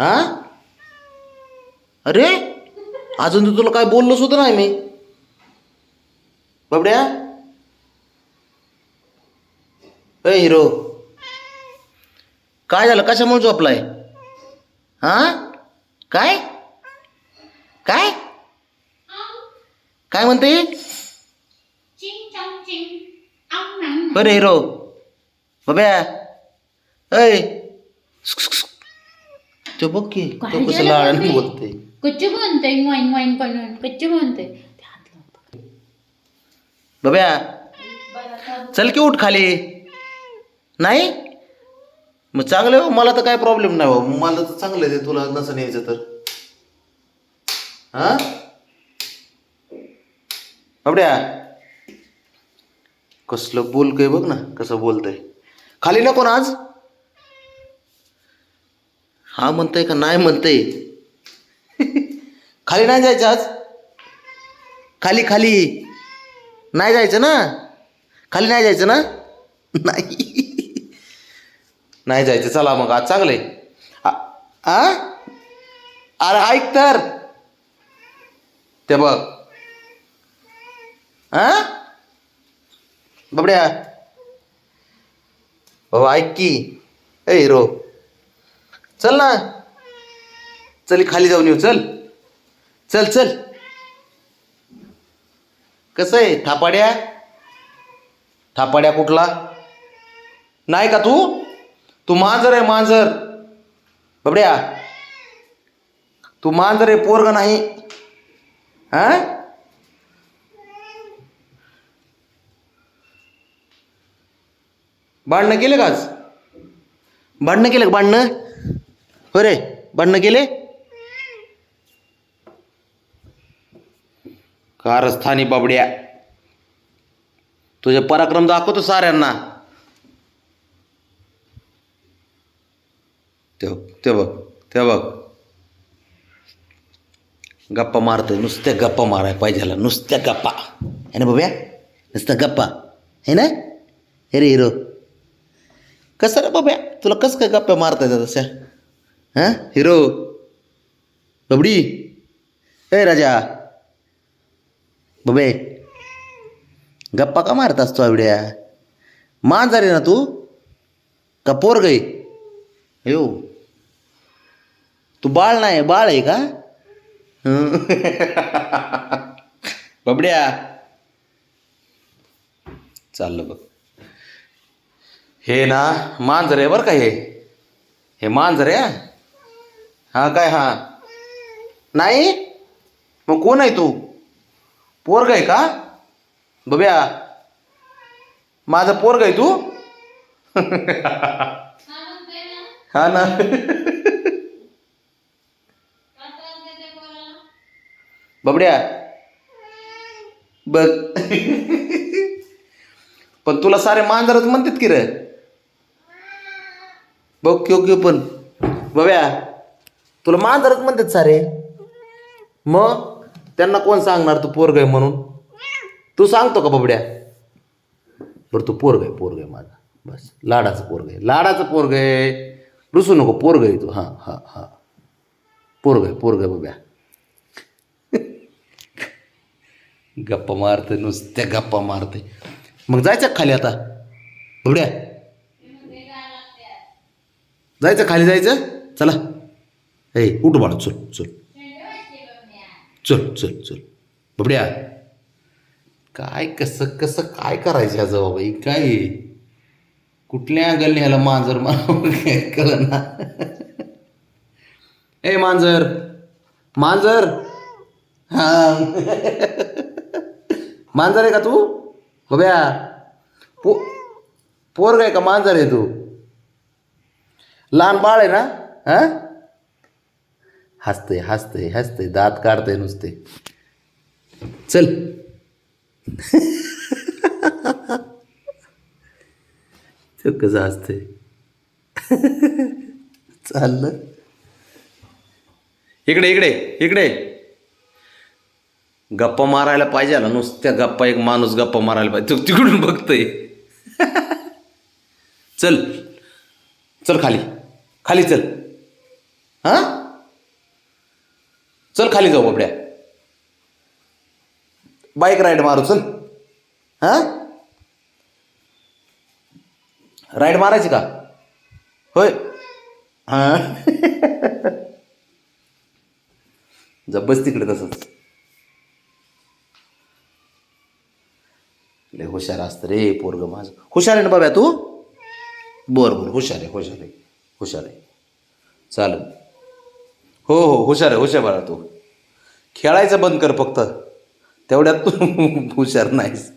हा? अरे? अजून तर तुला काय बोललो सुद्धा नाही मी. बाबड्या? अय हिरो. काय झालं? कशामुळे झोपलाय? हा? काय? काय? काय म्हणते? बरं बरे हिरो. बाब्या. अय तो बघ की तो कसं लाडाने? बोलते. कच्चे म्हणते वाईन वाईन करून कच्चे म्हणते ते हात लावतो. बाब्या चल की उठ खाली. नाही? मग चांगलं हो, मला तर काय प्रॉब्लेम नाही हो. मला तर चांगलं आहे ते तुला नसं यायचं तर. हा? बाबड्या कसलं बोलकय बघ ना कसं बोलतंय. खाली नको ना आज. हा म्हणतंय का नाही म्हणतंय? खाली नाही जायचं आज? खाली खाली. नाही जायचं ना? खाली नाही जायचं ना? नाही. नाही जायचं. चला मग आज चांगलं आ आ? अरे ऐक तर. ते बघ. हा बाबड्या. बाबा ऐक की. ए रो. चल ना. चल खाली जाऊन येऊ चल. चल चल. कसं आहे थापाड्या? थापाड्या कुठला? नाही का तू? तू मांजर आहे मांजर. बबड्या. तू मांजर आहे पोरग नाही. हा? भांडणं केलं का आज? भांडणं केलं का भांडणं? हो रे भांडणं केले? कारस्थानी बाबड्या. तुझे पराक्रम साऱ्यांना. ते ते बघ ते बघ. गप्पा मारतोय नुसत्या गप्पा माराय ह्याला, नुसत्या गप्पा. है ना बाब्या नुसत्या गप्पा. है ना? हे रे हिरो. कसं रे तुला कसं काय गप्पा मारता येतात तशा हां? हिरो बबडी। ए राजा। बबे। गप्पा का मारत असतो आवड्या मांजर आहे ना तू. का पोर गई? यो तू बाळ नाही बाळ आहे का? बबड्या. चाललं बघ. हे ना मांजर आहे बरं का हे? हे मांजर आहे हा. काय हा? नाही? मग कोण आहे तू? पोरग आहे का? बब्या माझं पोरग आहे तू? हा ना. बबड्या बघ. पण तुला सारे मांजरच म्हणतात की रे? बघ क्यो क्यो पण. बब्या तुला मांजरच म्हणतात सारे. मग त्यांना कोण सांगणार तू पोरग आहे म्हणून? तू सांगतो का बबड्या? बरं तू पोरग आहे पोरग आहे माझा. बस लाडाचं पोरग आहे. लाडाचं पोरग आहे. रुसू नको पोरग आहे तू. हां हां हां. पोरग आहे पोरग आहे बब्या गप्पा मारते नुसत्या गप्पा मारते मग जायचं खाली आता? बबड्या? जायचं खाली जायचं? चला. हे उठ बाळा चल चल चल चल चल बबड्या काय कसं कसं काय करायचं ह्याचं बाबा ही काय कुठल्या गल्ली ह्याला मांजर मारावं काय कळलं ना ए मांजर मांजर हा मांजर आहे का तू बब्या पो पोरग आहे का मांजर आहे तू लहान बाळ आहे ना हा हसते हसते हसते दात काढते नुसते. चल. तो कसं हसते चाललं. इकडे इकडे इकडे. गप्पा मारायला पाहिजे ना नुसत्या गप्पा एक माणूस गप्पा मारायला पाहिजे. तो तिकडून बघतोय. चल. चल खाली. खाली चल. हां? चल खाली जाऊ बाबड्या. बाईक राईड मारू चल. हां? राईड मारायची का? होय. हां. जा तिकडे तसंच. लय हुशार असतं रे पोरग माझं. हुशार आहे ना बाब्या तू? बरं बरं. हुशार आहे हुशार आहे. हुशार आहे. चालेल. हो हो हुशार आहे हुशार बाळा तू. खेळायचं बंद कर फक्त. तेवढ्यात तू हुशार नाहीस.